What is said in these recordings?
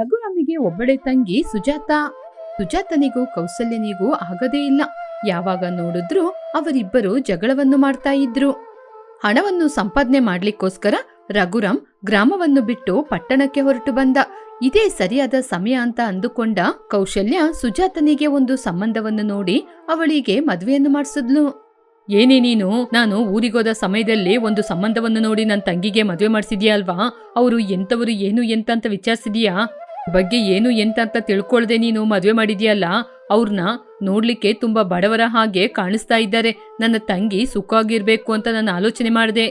ರಘುರಾಮಿಗೆ ಒಬ್ಬಳೆ ತಂಗಿ ಸುಜಾತ. ಸುಜಾತನಿಗೂ ಕೌಸಲ್ಯನಿಗೂ ಆಗದೇ ಇಲ್ಲ. ಯಾವಾಗ ನೋಡಿದ್ರೂ ಅವರಿಬ್ಬರು ಜಗಳವನ್ನು ಮಾಡ್ತಾ ಇದ್ರು. ಹಣವನ್ನು ಸಂಪಾದನೆ ಮಾಡ್ಲಿಕ್ಕೋಸ್ಕರ ರಘುರಾಮ್ ಗ್ರಾಮವನ್ನು ಬಿಟ್ಟು ಪಟ್ಟಣಕ್ಕೆ ಹೊರಟು ಬಂದ. ಇದೇ ಸರಿಯಾದ ಸಮಯ ಅಂತ ಅಂದುಕೊಂಡ ಕೌಶಲ್ಯ ಸುಜಾತನಿಗೆ ಒಂದು ಸಂಬಂಧವನ್ನು ನೋಡಿ ಅವಳಿಗೆ ಮದುವೆಯನ್ನು ಮಾಡಿಸಿದ್ಲು. ಏನೇ ನೀನು, ನಾನು ಊರಿಗೋದ ಸಮಯದಲ್ಲಿ ಒಂದು ಸಂಬಂಧವನ್ನು ನೋಡಿ ನನ್ನ ತಂಗಿಗೆ ಮದುವೆ ಮಾಡಿಸಿದ್ಯಾ ಅಲ್ವಾ? ಅವರು ಎಂತವರು ಏನು ಎಂತ ಅಂತ ವಿಚಾರಿಸಿದ್ಯಾ? ಬಗ್ಗೆ ಏನು ಎಂತ ಅಂತ ತಿಳ್ಕೊಳ್ದೆ ನೀನು ಮದುವೆ ಮಾಡಿದ್ಯಲ್ಲ ಅವ್ರನ್ನ ನೋಡ್ಲಿಕ್ಕೆ ತುಂಬಾ ಬಡವರ ಹಾಗೆ ಕಾಣಿಸ್ತಾ ಇದ್ದಾರೆ. ನನ್ನ ತಂಗಿ ಸುಖವಾಗಿರ್ಬೇಕು ಅಂತ ನಾನು ಆಲೋಚನೆ ಮಾಡಿದೆ.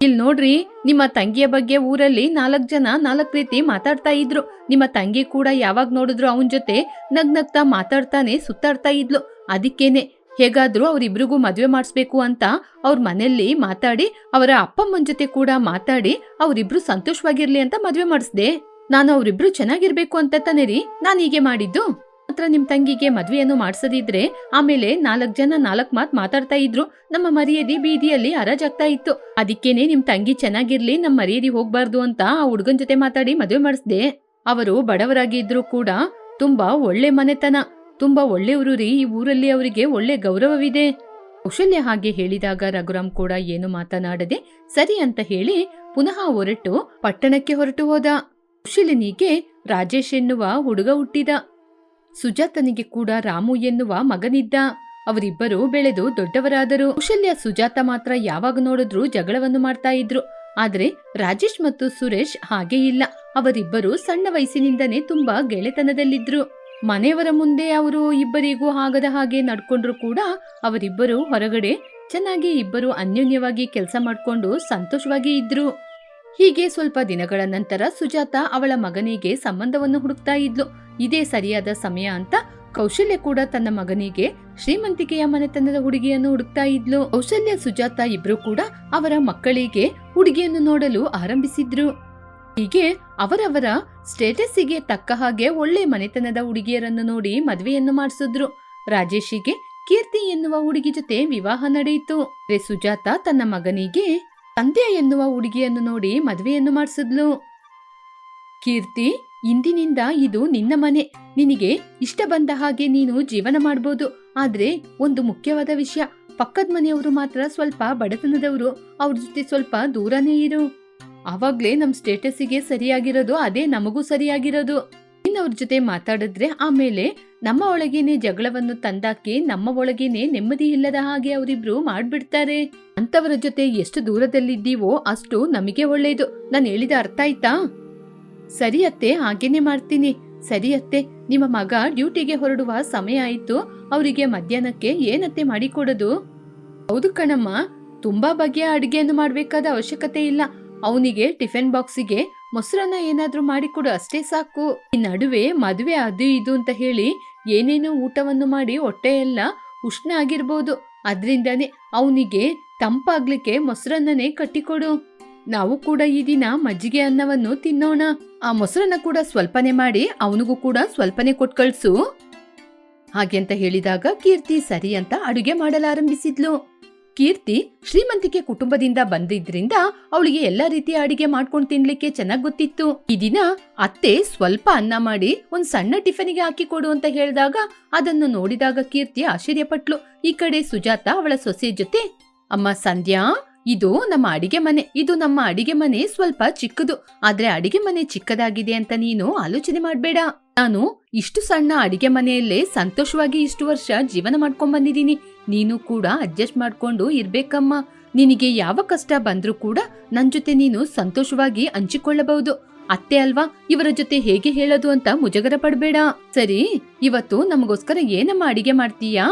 ಇಲ್ ನೋಡ್ರಿ, ನಿಮ್ಮ ತಂಗಿಯ ಬಗ್ಗೆ ಊರಲ್ಲಿ ನಾಲ್ಕ್ ಜನ ನಾಲ್ಕ್ ರೀತಿ ಮಾತಾಡ್ತಾ ಇದ್ರು. ನಿಮ್ಮ ತಂಗಿ ಕೂಡ ಯಾವಾಗ ನೋಡಿದ್ರು ಅವನ ಜೊತೆ ನಗ್ನಗ್ತಾ ಮಾತಾಡ್ತಾನೆ ಸುತ್ತಾಡ್ತಾ ಇದ್ಲು. ಅದಕ್ಕೇನೆ ಹೇಗಾದ್ರೂ ಅವರಿಬ್ರಿಗೂ ಮದುವೆ ಮಾಡಿಸ್ಬೇಕು ಅಂತ ಅವ್ರ ಮನೆಯಲ್ಲಿ ಮಾತಾಡಿ, ಅವರ ಅಪ್ಪಮ್ಮನ ಜೊತೆ ಕೂಡ ಮಾತಾಡಿ ಅವರಿಬ್ರು ಸಂತೋಷವಾಗಿರ್ಲಿ ಅಂತ ಮದುವೆ ಮಾಡಿಸ್ದೆ. ನಾನು ಅವರಿಬ್ರು ಚೆನ್ನಾಗಿರ್ಬೇಕು ಅಂತ ತಾನೇ ರೀ? ನಾನು ಹೀಗೆ ಮಾಡಿದ್ದು. ಮಾತ್ರ ನಿಮ್ ತಂಗಿಗೆ ಮದ್ವೆಯನ್ನು ಮಾಡ್ಸದಿದ್ರೆ ಆಮೇಲೆ ನಾಲ್ಕ್ ಜನ ನಾಲ್ಕ್ ಮಾತ್ ಮಾತಾಡ್ತಾ ಇದ್ರು. ನಮ್ಮ ಮರ್ಯಾದಿ ಬೀದಿಯಲ್ಲಿ ಹರಾಜಾಗ್ತಾ ಇತ್ತು. ಅದಕ್ಕೇನೆ ನಿಮ್ ತಂಗಿ ಚೆನ್ನಾಗಿರ್ಲಿ, ನಮ್ ಮರ್ಯಾದಿ ಹೋಗ್ಬಾರ್ದು ಅಂತ ಆ ಹುಡ್ಗನ್ ಜೊತೆ ಮಾತಾಡಿ ಮದ್ವೆ ಮಾಡಿಸ್ದೆ. ಅವರು ಬಡವರಾಗಿ ಇದ್ರು ಕೂಡ ತುಂಬಾ ಒಳ್ಳೆ ಮನೆತನ. ತುಂಬಾ ಒಳ್ಳೆಯವರು ರೀ ಈ ಊರಲ್ಲಿ ಅವರಿಗೆ ಒಳ್ಳೆ ಗೌರವವಿದೆ. ಕೌಶಲ್ಯ ಹಾಗೆ ಹೇಳಿದಾಗ ರಘುರಾಮ್ ಕೂಡ ಏನು ಮಾತನಾಡದೆ, ಸರಿ ಅಂತ ಹೇಳಿ ಪುನಃ ಹೊರಟು ಪಟ್ಟಣಕ್ಕೆ ಹೊರಟು ಹೋದ. ಕೌಶಲ್ಯನಿಗೆ ರಾಜೇಶ್ ಎನ್ನುವ ಹುಡುಗ ಹುಟ್ಟಿದ. ಸುಜಾತನಿಗೆ ಕೂಡ ರಾಮು ಎನ್ನುವ ಮಗನಿದ್ದ. ಅವರಿಬ್ಬರು ಬೆಳೆದು ದೊಡ್ಡವರಾದರು. ಕುಶಲ್ಯ ಸುಜಾತ ಮಾತ್ರ ಯಾವಾಗ ನೋಡಿದ್ರು ಜಗಳವನ್ನು ಮಾಡ್ತಾ ಇದ್ರು. ಆದ್ರೆ ರಾಜೇಶ್ ಮತ್ತು ಸುರೇಶ್ ಹಾಗೆ ಇಲ್ಲ. ಅವರಿಬ್ಬರು ಸಣ್ಣ ವಯಸ್ಸಿನಿಂದನೇ ತುಂಬಾ ಗೆಳೆತನದಲ್ಲಿದ್ರು. ಮನೆಯವರ ಮುಂದೆ ಅವರು ಇಬ್ಬರಿಗೂ ಆಗದ ಹಾಗೆ ನಡ್ಕೊಂಡ್ರು ಕೂಡ ಅವರಿಬ್ಬರು ಹೊರಗಡೆ ಚೆನ್ನಾಗಿ ಇಬ್ಬರು ಅನ್ಯೋನ್ಯವಾಗಿ ಕೆಲಸ ಮಾಡ್ಕೊಂಡು ಸಂತೋಷವಾಗಿ ಇದ್ರು. ಹೀಗೆ ಸ್ವಲ್ಪ ದಿನಗಳ ನಂತರ ಸುಜಾತ ಅವಳ ಮಗನಿಗೆ ಸಂಬಂಧವನ್ನು ಹುಡುಕ್ತಾ ಇದ್ಲು. ಇದೇ ಸರಿಯಾದ ಸಮಯ ಅಂತ ಕೌಶಲ್ಯ ಕೂಡ ತನ್ನ ಮಗನಿಗೆ ಶ್ರೀಮಂತಿಕೆಯ ಮನೆತನದ ಹುಡುಗಿಯನ್ನು ಹುಡುಕ್ತಾ ಇದ್ಲು. ಕೌಶಲ್ಯ, ಸುಜಾತ ಇಬ್ರು ಕೂಡ ಅವರ ಮಕ್ಕಳಿಗೆ ಹುಡುಗಿಯನ್ನು ನೋಡಲು ಆರಂಭಿಸಿದ್ರು. ಹೀಗೆ ಅವರವರ ಸ್ಟೇಟಸ್ಸಿಗೆ ತಕ್ಕ ಹಾಗೆ ಒಳ್ಳೆ ಮನೆತನದ ಹುಡುಗಿಯರನ್ನು ನೋಡಿ ಮದುವೆಯನ್ನು ಮಾಡಿಸಿದ್ರು. ರಾಜೇಶಿಗೆ ಕೀರ್ತಿ ಎನ್ನುವ ಹುಡುಗಿ ಜೊತೆ ವಿವಾಹ ನಡೆಯಿತು. ಸುಜಾತ ತನ್ನ ಮಗನಿಗೆ ಸಂಧ್ಯಾ ಎನ್ನುವ ಹುಡುಗಿಯನ್ನು ನೋಡಿ ಮದುವೆಯನ್ನು ಮಾಡಿಸಿದ್ಲು. ಕೀರ್ತಿ, ಇಂದಿನಿಂದ ಇದು ನಿನ್ನ ಮನೆ. ನಿನಗೆ ಇಷ್ಟ ಬಂದ ಹಾಗೆ ನೀನು ಜೀವನ ಮಾಡ್ಬೋದು. ಆದ್ರೆ ಒಂದು ಮುಖ್ಯವಾದ ವಿಷಯ. ಪಕ್ಕದ ಮನೆಯವರು ಮಾತ್ರ ಸ್ವಲ್ಪ ಬಡತನದವರು. ಅವ್ರ ಜೊತೆ ಸ್ವಲ್ಪ ದೂರನೇ ಇರು. ಅವಾಗ್ಲೇ ನಮ್ ಸ್ಟೇಟಸ್ಗೆ ಸರಿಯಾಗಿರೋದು, ಅದೇ ನಮಗೂ ಸರಿಯಾಗಿರೋದು. ಅವ್ರ ಜೊತೆ ಮಾತಾಡಿದ್ರೆ ಆಮೇಲೆ ನಮ್ಮ ಒಳಗೇನೆ ಜಗಳವನ್ನು ತಂದಾಕಿ ನಮ್ಮ ಒಳಗೇನೆ ನೆಮ್ಮದಿ ಇಲ್ಲದ ಹಾಗೆ ಅವರಿಬ್ರು ಮಾಡ್ಬಿಡ್ತಾರೆ. ಅಂತವರ ಜೊತೆ ಎಷ್ಟು ದೂರದಲ್ಲಿದ್ದೀವೋ ಅಷ್ಟು ನಮಗೆ ಒಳ್ಳೇದು. ನಾನು ಹೇಳಿದ ಅರ್ಥ ಆಯ್ತಾ? ಸರಿ ಅತ್ತೆ, ಹಾಗೇನೆ ಮಾಡ್ತೀನಿ. ಸರಿ ಅತ್ತೆ, ನಿಮ್ಮ ಮಗ ಡ್ಯೂಟಿಗೆ ಹೊರಡುವ ಸಮಯ ಆಯ್ತು. ಅವರಿಗೆ ಮಧ್ಯಾಹ್ನಕ್ಕೆ ಏನತ್ತೆ ಮಾಡಿಕೊಡೋದು? ಹೌದು ಕಣಮ್ಮ, ತುಂಬಾ ಬಗೆಯ ಅಡುಗೆಯನ್ನು ಮಾಡಬೇಕಾದ ಅವಶ್ಯಕತೆ ಇಲ್ಲ. ಅವನಿಗೆ ಟಿಫಿನ್ ಬಾಕ್ಸಿಗೆ ಮೊಸರನ್ನ ಏನಾದರೂ ಮಾಡಿಕೊಡು ಅಷ್ಟೇ ಸಾಕು. ಈ ನಡುವೆ ಮದುವೆ ಅದು ಇದು ಅಂತ ಹೇಳಿ ಏನೇನೋ ಊಟವನ್ನು ಮಾಡಿ ಹೊಟ್ಟೆ ಎಲ್ಲ ಉಷ್ಣ ಆಗಿರ್ಬೋದು ಅದರಿಂದಾನೇ ಅವನಿಗೆ ತಂಪಾಗ್ಲಿಕ್ಕೆ ಮೊಸರನ್ನನೇ ಕಟ್ಟಿಕೊಡು. ನಾವು ಕೂಡ ಈ ದಿನ ಮಜ್ಜಿಗೆ ಅನ್ನವನ್ನು ತಿನ್ನೋಣ. ಆ ಮೊಸರನ್ನ ಕೂಡ ಸ್ವಲ್ಪನೇ ಮಾಡಿ ಅವನಿಗೂ ಕೂಡ ಸ್ವಲ್ಪನೇ ಕೊಟ್ಟು ಕಳ್ಸು. ಹಾಗೆ ಅಂತ ಹೇಳಿದಾಗ ಕೀರ್ತಿ ಸರಿ ಅಂತ ಅಡುಗೆ ಮಾಡಲಾರಂಭಿಸಿದ್ಲು. ಕೀರ್ತಿ ಶ್ರೀಮಂತಿಕೆ ಕುಟುಂಬದಿಂದ ಬಂದಿದ್ರಿಂದ ಅವಳಿಗೆ ಎಲ್ಲಾ ರೀತಿಯ ಅಡಿಗೆ ಮಾಡ್ಕೊಂಡು ತಿನ್ಲಿಕ್ಕೆ ಚೆನ್ನಾಗ್ ಗೊತ್ತಿತ್ತು. ಈ ದಿನ ಅತ್ತೆ ಸ್ವಲ್ಪ ಅನ್ನ ಮಾಡಿ ಒಂದ್ ಸಣ್ಣ ಟಿಫನಿಗೆ ಹಾಕಿ ಕೊಡು ಅಂತ ಹೇಳಿದಾಗ ಅದನ್ನು ನೋಡಿದಾಗ ಕೀರ್ತಿ ಆಶ್ಚರ್ಯಪಟ್ಲು. ಈ ಕಡೆ ಸುಜಾತ ಅವಳ ಸೊಸೆ ಜೊತೆ, ಅಮ್ಮ ಸಂಧ್ಯಾ, ಇದು ನಮ್ಮ ಅಡಿಗೆ ಮನೆ. ಇದು ನಮ್ಮ ಅಡಿಗೆ ಮನೆ ಸ್ವಲ್ಪ ಚಿಕ್ಕದು. ಆದ್ರೆ ಅಡಿಗೆ ಮನೆ ಚಿಕ್ಕದಾಗಿದೆ ಅಂತ ನೀನು ಆಲೋಚನೆ ಮಾಡ್ಬೇಡ. ನಾನು ಇಷ್ಟು ಸಣ್ಣ ಅಡಿಗೆ ಮನೆಯಲ್ಲೇ ಸಂತೋಷವಾಗಿ ಇಷ್ಟು ವರ್ಷ ಜೀವನ ಮಾಡ್ಕೊಂಡ್ ಬಂದಿದ್ದೀನಿ. ನೀನು ಕೂಡ ಅಡ್ಜಸ್ಟ್ ಮಾಡ್ಕೊಂಡು ಇರ್ಬೇಕಮ್ಮ. ನಿನಗೆ ಯಾವ ಕಷ್ಟ ಬಂದ್ರೂ ಕೂಡ ನನ್ ಜೊತೆ ನೀನು ಸಂತೋಷವಾಗಿ ಹಂಚಿಕೊಳ್ಳಬಹುದು. ಅತ್ತೆ ಅಲ್ವಾ, ಇವರ ಜೊತೆ ಹೇಗೆ ಹೇಳೋದು ಅಂತ ಮುಜಗರ ಪಡಬೇಡ. ಸರಿ, ಇವತ್ತು ನಮಗೋಸ್ಕರ ಏನಮ್ಮ ಅಡಿಗೆ ಮಾಡ್ತೀಯಾ?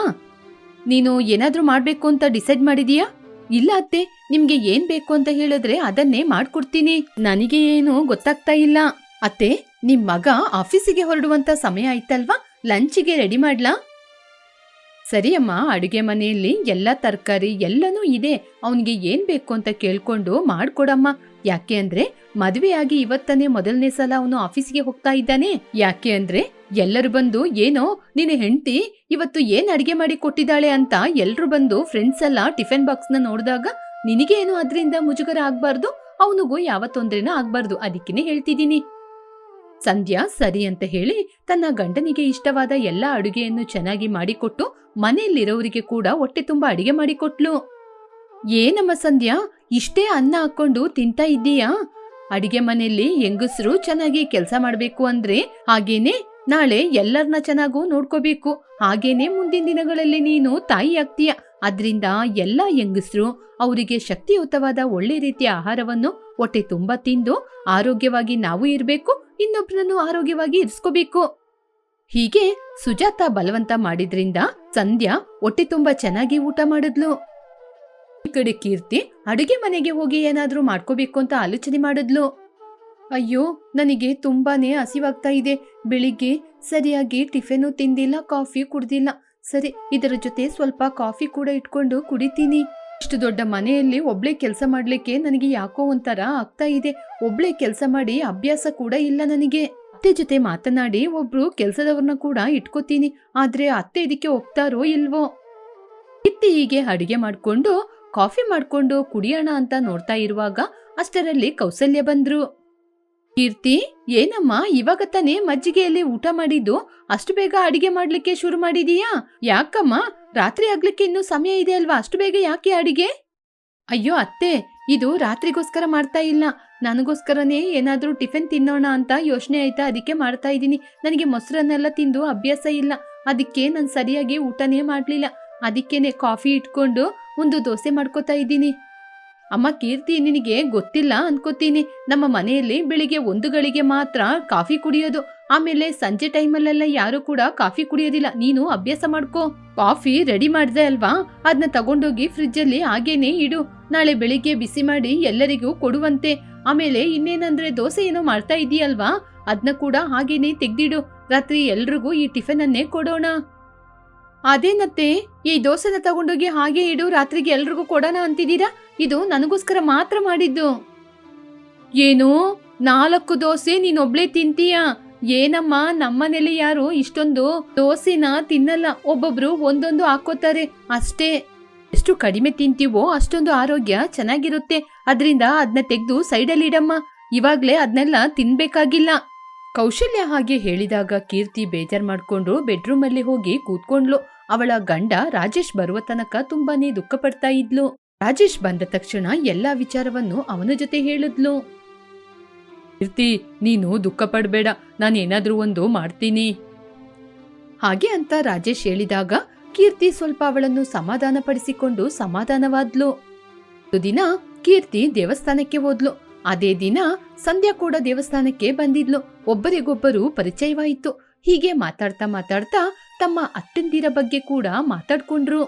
ನೀನು ಏನಾದ್ರೂ ಮಾಡ್ಬೇಕು ಅಂತ ಡಿಸೈಡ್ ಮಾಡಿದೀಯಾ? ಇಲ್ಲ ಅತ್ತೆ, ನಿಮ್ಗೆ ಏನ್ ಬೇಕು ಅಂತ ಹೇಳಿದ್ರೆ ಅದನ್ನೇ ಮಾಡ್ಕೊಡ್ತೀನಿ. ನನಗೆ ಏನು ಗೊತ್ತಾಗ್ತಾ ಇಲ್ಲ. ಅತ್ತೆ, ನಿಮ್ ಮಗ ಆಫೀಸಿಗೆ ಹೊರಡುವಂತ ಸಮಯ ಆಯ್ತಲ್ವಾ? ಲಂಚಿಗೆ ರೆಡಿ ಮಾಡ್ಲಾ? ಸರಿ ಅಮ್ಮ ಅಡುಗೆ ಮನೆಯಲ್ಲಿ ಎಲ್ಲ ತರಕಾರಿ ಎಲ್ಲನೂ ಇದೆ. ಅವನಿಗೆ ಏನ್ ಬೇಕು ಅಂತ ಕೇಳ್ಕೊಂಡು ಮಾಡ್ಕೊಡಮ್ಮ. ಯಾಕೆ ಅಂದ್ರೆ ಮದುವೆಯಾಗಿ ಇವತ್ತನೇ ಮೊದಲನೇ ಸಲ ಅವನು ಆಫೀಸಿಗೆ ಹೋಗ್ತಾ ಇದ್ದಾನೆ. ಯಾಕೆ ಅಂದ್ರೆ ಎಲ್ಲರೂ ಬಂದು, ಏನೋ, ನಿನ್ನ ಹೆಂಡತಿ ಇವತ್ತು ಏನ್ ಅಡಿಗೆ ಮಾಡಿ ಕೊಟ್ಟಿದ್ದಾಳೆ ಅಂತ ಎಲ್ರು ಬಂದು ಫ್ರೆಂಡ್ಸ್ ಎಲ್ಲ ಟಿಫಿನ್ ಬಾಕ್ಸ್ನ ನೋಡಿದಾಗ ನಿನಗೇನು ಅದರಿಂದ ಮುಜುಗರ ಆಗ್ಬಾರ್ದು? ಅವನಿಗೂ ಯಾವ ತೊಂದ್ರೆನೂ ಆಗ್ಬಾರ್ದು. ಅದಕ್ಕೇನೆ ಹೇಳ್ತಿದ್ದೀನಿ. ಸಂಧ್ಯಾ ಸರಿ ಅಂತ ಹೇಳಿ ತನ್ನ ಗಂಡನಿಗೆ ಇಷ್ಟವಾದ ಎಲ್ಲ ಅಡುಗೆಯನ್ನು ಚೆನ್ನಾಗಿ ಮಾಡಿಕೊಟ್ಟು ಮನೆಯಲ್ಲಿರೋರಿಗೆ ಕೂಡ ಹೊಟ್ಟೆ ತುಂಬಾ ಅಡಿಗೆ ಮಾಡಿಕೊಟ್ಲು. ಏನಮ್ಮ ಸಂಧ್ಯಾ, ಇಷ್ಟೇ ಅನ್ನ ಹಾಕೊಂಡು ತಿಂತಾ ಇದ್ದೀಯಾ? ಅಡಿಗೆ ಮನೆಯಲ್ಲಿ ಹೆಂಗಸರು ಚೆನ್ನಾಗಿ ಕೆಲಸ ಮಾಡ್ಬೇಕು ಅಂದ್ರೆ ಹಾಗೇನೆ ನಾಳೆ ಎಲ್ಲರನ್ನ ಚೆನ್ನಾಗೂ ನೋಡ್ಕೋಬೇಕು. ಹಾಗೇನೆ ಮುಂದಿನ ದಿನಗಳಲ್ಲಿ ನೀನು ತಾಯಿ ಆಗ್ತೀಯ. ಅದ್ರಿಂದ ಎಲ್ಲ ಹೆಂಗಸರು ಅವರಿಗೆ ಶಕ್ತಿಯುತವಾದ ಒಳ್ಳೆ ರೀತಿಯ ಆಹಾರವನ್ನು ಹೊಟ್ಟೆ ತುಂಬಾ ತಿಂದು ಆರೋಗ್ಯವಾಗಿ ನಾವು ಇರಬೇಕು. ಇನ್ನೊಬ್ರನ್ನು ಆರೋಗ್ಯವಾಗಿ ಇರಿಸ್ಕೋಬೇಕು. ಹೀಗೆ ಸುಜಾತ ಬಲವಂತ ಮಾಡಿದ್ರಿಂದ ಸಂಧ್ಯಾ ಹೊಟ್ಟೆ ತುಂಬಾ ಚೆನ್ನಾಗಿ ಊಟ ಮಾಡಿದ್ಲು. ಈ ಕಡೆ ಕೀರ್ತಿ ಅಡುಗೆ ಮನೆಗೆ ಹೋಗಿ ಏನಾದ್ರೂ ಮಾಡ್ಕೋಬೇಕು ಅಂತ ಆಲೋಚನೆ ಮಾಡಿದ್ಲು. ಅಯ್ಯೋ, ನನಗೆ ತುಂಬಾನೇ ಹಸಿವಾಗ್ತಾ ಇದೆ. ಬೆಳಿಗ್ಗೆ ಸರಿಯಾಗಿ ಟಿಫಿನು ತಿಂದಿಲ್ಲ, ಕಾಫಿ ಕುಡ್ದಿಲ್ಲ. ಸರಿ, ಇದರ ಜೊತೆ ಸ್ವಲ್ಪ ಕಾಫಿ ಕೂಡ ಇಟ್ಕೊಂಡು ಕುಡಿತೀನಿ. ಇಷ್ಟು ದೊಡ್ಡ ಮನೆಯಲ್ಲಿ ಒಬ್ಳೆ ಕೆಲಸ ಮಾಡ್ಲಿಕ್ಕೆ ನನಗೆ ಯಾಕೋ ಒಂಥರ ಆಗ್ತಾ ಇದೆ. ಒಬ್ಳೆ ಕೆಲಸ ಮಾಡಿ ಅಭ್ಯಾಸ ಕೂಡ ಇಲ್ಲ ನನಗೆ. ಅತ್ತೆ ಜೊತೆ ಮಾತನಾಡಿ ಒಬ್ರು ಕೆಲಸದವ್ರನ್ನ ಕೂಡ ಇಟ್ಕೋತೀನಿ. ಆದ್ರೆ ಅತ್ತೆ ಇದಕ್ಕೆ ಒಪ್ತಾರೋ ಇಲ್ವೋ? ಇತ್ತಿ ಹೀಗೆ ಅಡಿಗೆ ಮಾಡ್ಕೊಂಡು, ಕಾಫಿ ಮಾಡ್ಕೊಂಡು ಕುಡಿಯೋಣ ಅಂತ ನೋಡ್ತಾ ಇರುವಾಗ ಅಷ್ಟರಲ್ಲಿ ಕೌಸಲ್ಯ ಬಂದ್ರು. ಕೀರ್ತಿ, ಏನಮ್ಮ, ಇವಾಗ ತಾನೇ ಮಜ್ಜಿಗೆಯಲ್ಲಿ ಊಟ ಮಾಡಿದ್ದು? ಅಷ್ಟು ಬೇಗ ಅಡಿಗೆ ಮಾಡ್ಲಿಕ್ಕೆ ಶುರು ಮಾಡಿದೀಯಾ? ಯಾಕಮ್ಮ? ರಾತ್ರಿ ಆಗ್ಲಿಕ್ಕೆ ಇನ್ನೂ ಸಮಯ ಇದೆ ಅಲ್ವಾ? ಅಷ್ಟು ಬೇಗ ಯಾಕೆ ಅಡಿಗೆ? ಅಯ್ಯೋ, ಅತ್ತೆ, ಇದು ರಾತ್ರಿಗೋಸ್ಕರ ಮಾಡ್ತಾ ಇಲ್ಲ. ನನಗೋಸ್ಕರನೇ ಏನಾದರೂ ಟಿಫಿನ್ ತಿನ್ನೋಣ ಅಂತ ಯೋಚನೆ ಆಯ್ತಾ? ಅದಕ್ಕೆ ಮಾಡ್ತಾ ಇದ್ದೀನಿ. ನನಗೆ ಮೊಸರನ್ನೆಲ್ಲ ತಿಂದು ಅಭ್ಯಾಸ ಇಲ್ಲ. ಅದಕ್ಕೆ ನಾನು ಸರಿಯಾಗಿ ಊಟನೇ ಮಾಡಲಿಲ್ಲ. ಅದಕ್ಕೇನೆ ಕಾಫಿ ಇಟ್ಕೊಂಡು ಒಂದು ದೋಸೆ ಮಾಡ್ಕೋತಾ ಇದ್ದೀನಿ. ಅಮ್ಮ, ಕೀರ್ತಿ ನಿನಗೆ ಗೊತ್ತಿಲ್ಲ ಅನ್ಕೋತೀನಿ. ನಮ್ಮ ಮನೆಯಲ್ಲಿ ಬೆಳಿಗ್ಗೆ ಒಂದು ಗಳಿಗೆ ಮಾತ್ರ ಕಾಫಿ ಕುಡಿಯೋದು. ಆಮೇಲೆ ಸಂಜೆ ಟೈಮಲ್ಲೆಲ್ಲ ಯಾರು ಕೂಡ ಕಾಫಿ ಕುಡಿಯೋದಿಲ್ಲ. ನೀನು ಅಭ್ಯಾಸ ಮಾಡ್ಕೋ. ಕಾಫಿ ರೆಡಿ ಮಾಡ್ದೆ ಅಲ್ವಾ? ಅದನ್ನ ತಗೊಂಡೋಗಿ ಫ್ರಿಜ್ಜಲ್ಲಿ ಹಾಗೇನೆ ಇಡು. ನಾಳೆ ಬೆಳಿಗ್ಗೆ ಬಿಸಿ ಮಾಡಿ ಎಲ್ಲರಿಗೂ ಕೊಡುವಂತೆ. ಆಮೇಲೆ ಇನ್ನೇನಂದ್ರೆ ದೋಸೆ ಏನೋ ಮಾಡ್ತಾ ಇದೀಯಲ್ವಾ? ಅದನ್ನ ಕೂಡ ಹಾಗೇನೆ ತೆಗ್ದಿಡು. ರಾತ್ರಿ ಎಲ್ರಿಗೂ ಈ ಟಿಫನ್ ಅನ್ನೇ ಕೊಡೋಣ ಅದೇನತ್ತೆ ಈ ದೋಸೆನ ತಗೊಂಡೋಗಿ ಹಾಗೆ ಇಡು. ರಾತ್ರಿಗೆ ಎಲ್ರಿಗೂ ಕೊಡೋಣ ಅಂತಿದ್ದೀರಾ? ಇದು ನನಗೋಸ್ಕರ ಮಾತ್ರ ಮಾಡಿದ್ದು. ಏನು? ನಾಲ್ಕು ದೋಸೆ ನೀನೊಬ್ಳೆ ತಿಂತೀಯ? ಏನಮ್ಮ, ನಮ್ಮನೇಲಿ ಯಾರು ಇಷ್ಟೊಂದು ದೋಸೆನ ತಿನ್ನಲ್ಲ. ಒಬ್ಬೊಬ್ರು ಒಂದೊಂದು ಹಾಕೋತಾರೆ ಅಷ್ಟೇ. ಎಷ್ಟು ಕಡಿಮೆ ತಿಂತೀವೋ ಅಷ್ಟೊಂದು ಆರೋಗ್ಯ ಚೆನ್ನಾಗಿರುತ್ತೆ. ಅದರಿಂದ ಅದನ್ನ ತೆಗೆದು ಸೈಡಲ್ಲಿ ಇಡಮ್ಮ. ಇವಾಗ್ಲೇ ಅದನ್ನೆಲ್ಲ ತಿನ್ಬೇಕಾಗಿಲ್ಲ. ಕೌಶಲ್ಯ ಹಾಗೆ ಹೇಳಿದಾಗ ಕೀರ್ತಿ ಬೇಜಾರ್ ಮಾಡ್ಕೊಂಡು ಬೆಡ್ರೂಮಲ್ಲಿ ಹೋಗಿ ಕೂತ್ಕೊಂಡ್ಲು. ಅವಳ ಗಂಡ ರಾಜೇಶ್ ಬರುವ ತನಕ ತುಂಬಾನೇ ದುಃಖ ಪಡ್ತಾ ಇದ್ಲು. ರಾಜೇಶ್ ಬಂದ ತಕ್ಷಣ ಎಲ್ಲಾ ವಿಚಾರವನ್ನು ಅವನ ಜೊತೆ ಹೇಳಿದ್ಲು. ಕೀರ್ತಿ ನೀನು ದುಃಖ ಪಡಬೇಡ, ನಾನು ಏನಾದ್ರೂ ಒಂದು ಮಾಡ್ತೀನಿ. ಹಾಗೆ ಅಂತ ರಾಜೇಶ್ ಹೇಳಿದಾಗ ಕೀರ್ತಿ ಸ್ವಲ್ಪ ಅವಳನ್ನು ಸಮಾಧಾನಪಡಿಸಿಕೊಂಡು ಸಮಾಧಾನವಾದ್ಲು. ದಿನ ಕೀರ್ತಿ ದೇವಸ್ಥಾನಕ್ಕೆ ಹೋದ್ಲು. ಅದೇ ದಿನ ಸಂಧ್ಯಾ ಕೂಡ ದೇವಸ್ಥಾನಕ್ಕೆ ಬಂದಿದ್ಲು. ಒಬ್ಬರಿಗೊಬ್ಬರು ಪರಿಚಯವಾಯಿತು. ಹೀಗೆ ಮಾತಾಡ್ತಾ ಮಾತಾಡ್ತಾ ತಮ್ಮ ಅತ್ತಂದಿರ ಬಗ್ಗೆ ಕೂಡ ಮಾತಾಡ್ಕೊಂಡ್ರು.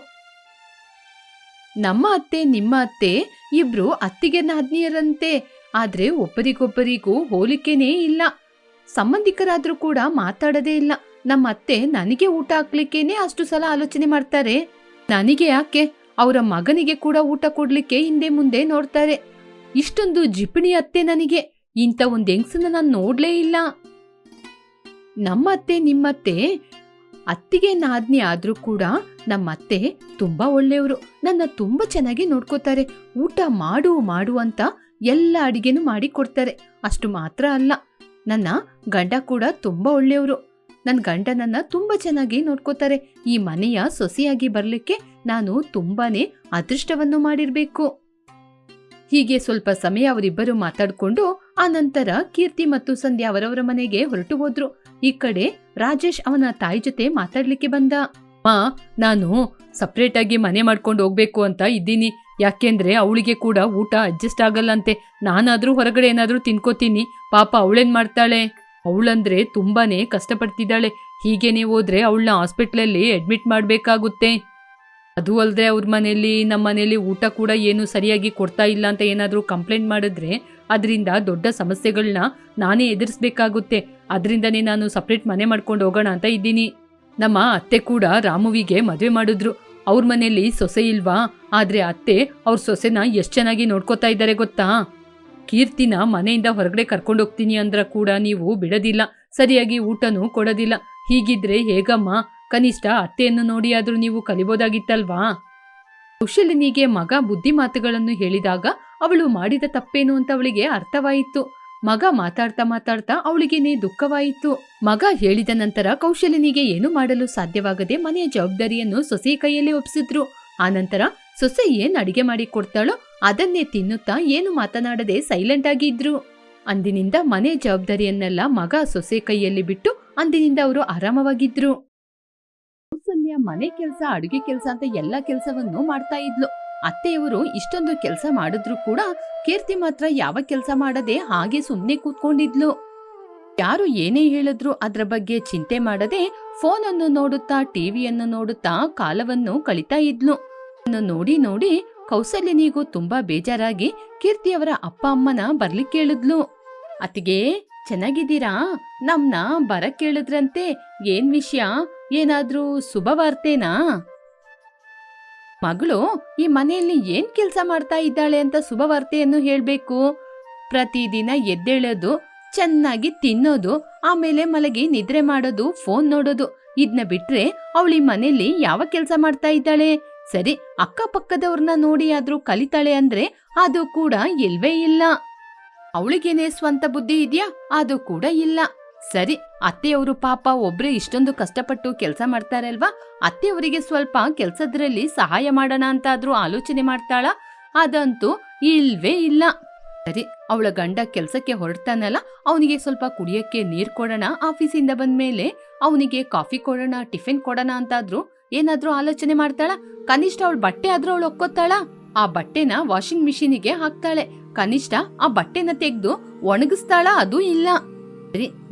ನಮ್ಮ ಅತ್ತೆ, ನಿಮ್ಮ ಅತ್ತೆ ಇಬ್ರು ಅತ್ತಿಗೆ ನಾದ್ನಿಯರಂತೆ ಆದ್ರೆ ಒಬ್ಬರಿಗೊಬ್ಬರಿಗೂ ಹೋಲಿಕೆನೇ ಇಲ್ಲ. ಸಂಬಂಧಿಕರಾದ್ರೂ ಕೂಡ ಮಾತಾಡದೇ ಇಲ್ಲ. ನಮ್ಮ ಅತ್ತೆ ನನಗೆ ಊಟ ಹಾಕ್ಲಿಕ್ಕೇನೆ ಅಷ್ಟು ಸಲ ಆಲೋಚನೆ ಮಾಡ್ತಾರೆ. ನನಗೆ ಯಾಕೆ? ಅವರ ಮಗನಿಗೆ ಕೂಡ ಊಟ ಕೊಡ್ಲಿಕ್ಕೆ ಹಿಂದೆ ಮುಂದೆ ನೋಡ್ತಾರೆ. ಇಷ್ಟೊಂದು ಜಿಪಣಿ ಅತ್ತೆ ನನಗೆ. ಇಂಥ ಒಂದು ಹೆಂಗ್ಸನ್ನ ನಾನು ನೋಡ್ಲೇ ಇಲ್ಲ. ನಮ್ಮತ್ತೆ, ನಿಮ್ಮತ್ತೆ ಅತ್ತಿಗೆ ನಾದ್ನಿ ಆದ್ರೂ ಕೂಡ ನಮ್ಮತ್ತೆ ತುಂಬಾ ಒಳ್ಳೆಯವರು. ನನ್ನ ತುಂಬಾ ಚೆನ್ನಾಗಿ ನೋಡ್ಕೋತಾರೆ. ಊಟ ಮಾಡು ಮಾಡು ಅಂತ ಎಲ್ಲ ಅಡಿಗೆನೂ ಮಾಡಿ ಕೊಡ್ತಾರೆ. ಅಷ್ಟು ಮಾತ್ರ ಅಲ್ಲ. ನನ್ನ ಗಂಡ ಕೂಡ ತುಂಬಾ ಒಳ್ಳೆಯವರು. ನನ್ನ ಗಂಡನನ್ನ ತುಂಬ ಚೆನ್ನಾಗಿ ನೋಡ್ಕೋತಾರೆ. ಈ ಮನೆಯ ಸೊಸೆಯಾಗಿ ಬರಲಿಕ್ಕೆ ನಾನು ತುಂಬಾನೇ ಅದೃಷ್ಟವನ್ನು ಮಾಡಿರಬೇಕು. ಹೀಗೆ ಸ್ವಲ್ಪ ಸಮಯ ಅವರಿಬ್ಬರು ಮಾತಾಡ್ಕೊಂಡು ಆ ನಂತರ ಕೀರ್ತಿ ಮತ್ತು ಸಂಧ್ಯಾ ಅವರವರ ಮನೆಗೆ ಹೊರಟು ಹೋದ್ರು. ಈ ಕಡೆ ರಾಜೇಶ್ ಅವನ ತಾಯಿ ಜೊತೆ ಮಾತಾಡ್ಲಿಕ್ಕೆ ಬಂದ. ಮಾ ನಾನು ಸಪ್ರೇಟ್ ಆಗಿ ಮನೆ ಮಾಡ್ಕೊಂಡು ಹೋಗ್ಬೇಕು ಅಂತ ಇದ್ದೀನಿ. ಯಾಕೆಂದ್ರೆ ಅವಳಿಗೆ ಕೂಡ ಊಟ ಅಡ್ಜಸ್ಟ್ ಆಗಲ್ಲಂತೆ. ನಾನಾದರೂ ಹೊರಗಡೆ ಏನಾದರೂ ತಿನ್ಕೋತೀನಿ. ಪಾಪ ಅವಳೇನ್ ಮಾಡ್ತಾಳೆ? ಅವಳಂದ್ರೆ ತುಂಬಾನೇ ಕಷ್ಟಪಡ್ತಿದ್ದಾಳೆ. ಹೀಗೇನೆ ಹೋದ್ರೆ ಅವಳನ್ನ ಹಾಸ್ಪಿಟ್ಲಲ್ಲಿ ಅಡ್ಮಿಟ್ ಮಾಡಬೇಕಾಗುತ್ತೆ. ಅದು ಅಲ್ಲದೆ ಅವ್ರ ಮನೆಯಲ್ಲಿ ನಮ್ಮ ಮನೆಯಲ್ಲಿ ಊಟ ಕೂಡ ಏನು ಸರಿಯಾಗಿ ಕೊಡ್ತಾ ಇಲ್ಲ ಅಂತ ಏನಾದರೂ ಕಂಪ್ಲೇಂಟ್ ಮಾಡಿದ್ರೆ ಅದರಿಂದ ದೊಡ್ಡ ಸಮಸ್ಯೆಗಳನ್ನ ನಾನೇ ಎದುರಿಸ್ಬೇಕಾಗುತ್ತೆ. ಅದರಿಂದನೇ ನಾನು ಸಪ್ರೇಟ್ ಮನೆ ಮಾಡ್ಕೊಂಡು ಹೋಗೋಣ ಅಂತ ಇದ್ದೀನಿ. ನಮ್ಮ ಅತ್ತೆ ಕೂಡ ರಾಮುವಿಗೆ ಮದುವೆ ಮಾಡಿದ್ರು. ಅವ್ರ ಮನೆಯಲ್ಲಿ ಸೊಸೆ ಇಲ್ವಾ? ಆದ್ರೆ ಅತ್ತೆ ಅವ್ರ ಸೊಸೆನ ಎಷ್ಟು ಚೆನ್ನಾಗಿ ನೋಡ್ಕೋತಾ ಇದ್ದಾರೆ ಗೊತ್ತಾ? ಕೀರ್ತಿನ ಮನೆಯಿಂದ ಹೊರಗಡೆ ಕರ್ಕೊಂಡು ಹೋಗ್ತೀನಿ ಅಂದ್ರ ಕೂಡ ನೀವು ಬಿಡೋದಿಲ್ಲ. ಸರಿಯಾಗಿ ಊಟನೂ ಕೊಡೋದಿಲ್ಲ. ಹೀಗಿದ್ರೆ ಹೇಗಮ್ಮ? ಕನಿಷ್ಠ ಅತ್ತೆಯನ್ನು ನೋಡಿಯಾದ್ರೂ ನೀವು ಕಲಿಬೋದಾಗಿತ್ತಲ್ವಾ? ಕೌಶಲ್ಯನಿಗೆ ಮಗ ಬುದ್ಧಿ ಮಾತುಗಳನ್ನು ಹೇಳಿದಾಗ ಅವಳು ಮಾಡಿದ ತಪ್ಪೇನು ಅಂತ ಅವಳಿಗೆ ಅರ್ಥವಾಯಿತು. ಮಗ ಮಾತಾಡ್ತಾ ಮಾತಾಡ್ತಾ ಅವಳಿಗೇನೆ ದುಃಖವಾಯಿತು. ಮಗ ಹೇಳಿದ ನಂತರ ಕೌಶಲ್ಯನಿಗೆ ಏನು ಮಾಡಲು ಸಾಧ್ಯವಾಗದೆ ಮನೆಯ ಜವಾಬ್ದಾರಿಯನ್ನು ಸೊಸೆ ಕೈಯಲ್ಲಿ ಒಪ್ಸಿದ್ರು. ಆನಂತರ ಸೊಸೆ ಏನ್ ಅಡಿಗೆ ಮಾಡಿ ಕೊಡ್ತಾಳೋ ಅದನ್ನೇ ತಿನ್ನುತ್ತಾ ಏನು ಮಾತನಾಡದೆ ಸೈಲೆಂಟ್ ಆಗಿದ್ರು. ಅಂದಿನಿಂದ ಮನೆ ಜವಾಬ್ದಾರಿಯನ್ನೆಲ್ಲ ಮಗ ಸೊಸೆ ಕೈಯಲ್ಲಿ ಬಿಟ್ಟು ಅಂದಿನಿಂದ ಅವರು ಆರಾಮವಾಗಿದ್ರು. ಕೌಸಲ್ಯ ಮನೆ ಕೆಲಸ, ಅಡುಗೆ ಕೆಲಸ ಅಂತ ಎಲ್ಲ ಕೆಲಸವನ್ನು ಮಾಡ್ತಾ ಇದ್ಲು. ಅತ್ತೆಯವರು ಇಷ್ಟೊಂದು ಕೆಲಸ ಮಾಡಿದ್ರು ಕೂಡ ಕೀರ್ತಿ ಮಾತ್ರ ಯಾವ ಕೆಲಸ ಮಾಡದೆ ಹಾಗೆ ಸುಮ್ಮನೆ ಕೂತ್ಕೊಂಡಿದ್ಲು. ಯಾರು ಏನೇ ಹೇಳಿದ್ರು ಅದ್ರ ಬಗ್ಗೆ ಚಿಂತೆ ಮಾಡದೆ ಫೋನ್ ಅನ್ನು ನೋಡುತ್ತಾ ಟಿವಿಯನ್ನು ನೋಡುತ್ತಾ ಕಾಲವನ್ನು ಕಳಿತಾ ಇದ್ಲು. ನೋಡಿ ನೋಡಿ ಕೌಸಲ್ಯನಿಗೂ ತುಂಬಾ ಬೇಜಾರಾಗಿ ಕೀರ್ತಿಯವರ ಅಪ್ಪ ಅಮ್ಮನ ಬರ್ಲಿಕ್ಕೆ ಹೇಳಿದ್ಲು ಅತ್ತಿಗೆ, ಚೆನ್ನಾಗಿದ್ದೀರಾ? ನಮ್ನ ಬರ ಕೇಳಿದ್ರಂತೆ. ಏನ್ ವಿಷಯ? ಏನಾದ್ರೂ ಶುಭ ವಾರ್ತೆನಾ ಮಗಳು, ಈ ಮನೆಯಲ್ಲಿ ಏನ್ ಕೆಲಸ ಮಾಡ್ತಾ ಇದ್ದಾಳೆ ಅಂತ ಶುಭವಾರ್ತೆಯನ್ನು ಹೇಳಬೇಕು. ಪ್ರತಿದಿನ ಎದ್ದೇಳೋದು, ಚೆನ್ನಾಗಿ ತಿನ್ನೋದು, ಆಮೇಲೆ ಮಲಗಿ ನಿದ್ರೆ ಮಾಡೋದು, ಫೋನ್ ನೋಡೋದು, ಇದ್ನ ಬಿಟ್ರೆ ಅವಳಿ ಮನೆಯಲ್ಲಿ ಯಾವ ಕೆಲಸ ಮಾಡ್ತಾ ಇದ್ದಾಳೆ? ಸರಿ, ಅಕ್ಕಪಕ್ಕದವ್ರನ್ನ ನೋಡಿ ಆದ್ರೂ ಕಲಿತಾಳೆ ಅಂದ್ರೆ ಅದು ಕೂಡ ಇಲ್ವೇ ಇಲ್ಲ. ಅವಳಿಗೇನೆ ಸ್ವಂತ ಬುದ್ಧಿ ಇದೆಯಾ? ಅದು ಕೂಡ ಇಲ್ಲ. ಸರಿ, ಅತ್ತೆಯವರು ಪಾಪ ಒಬ್ರೇ ಇಷ್ಟೊಂದು ಕಷ್ಟಪಟ್ಟು ಕೆಲಸ ಮಾಡ್ತಾರೆ ಅಲ್ವಾ ಅತ್ತೆಯವರಿಗೆ ಸ್ವಲ್ಪ ಕೆಲ್ಸದ್ರಲ್ಲಿ ಸಹಾಯ ಮಾಡೋಣ ಅಂತಾದ್ರೂ ಆಲೋಚನೆ ಮಾಡ್ತಾಳ? ಅದಂತೂ ಇಲ್ವೇ ಇಲ್ಲ. ಸರಿ, ಅವಳ ಗಂಡ ಕೆಲಸಕ್ಕೆ ಹೊರಡ್ತಾನಲ್ಲ, ಅವನಿಗೆ ಸ್ವಲ್ಪ ಕುಡಿಯಕ್ಕೆ ನೀರ್ ಕೊಡೋಣ, ಆಫೀಸಿಂದ ಬಂದ್ಮೇಲೆ ಅವನಿಗೆ ಕಾಫಿ ಕೊಡೋಣ, ಟಿಫಿನ್ ಕೊಡೋಣ ಅಂತಾದ್ರೂ ಏನಾದ್ರೂ ಆಲೋಚನೆ ಮಾಡ್ತಾಳ? ಕನಿಷ್ಠ ಅವಳ ಬಟ್ಟೆ ಆದ್ರೂ ಅವಳು ಒಕ್ಕೋತಾಳ? ಆ ಬಟ್ಟೆನ ವಾಷಿಂಗ್ ಮಿಷಿನಿಗೆ ಹಾಕ್ತಾಳೆ. ಕನಿಷ್ಠ ಆ ಬಟ್ಟೆನ ತೆಗೆದು ಒಣಗಿಸ್ತಾಳ? ಅದು ಇಲ್ಲ.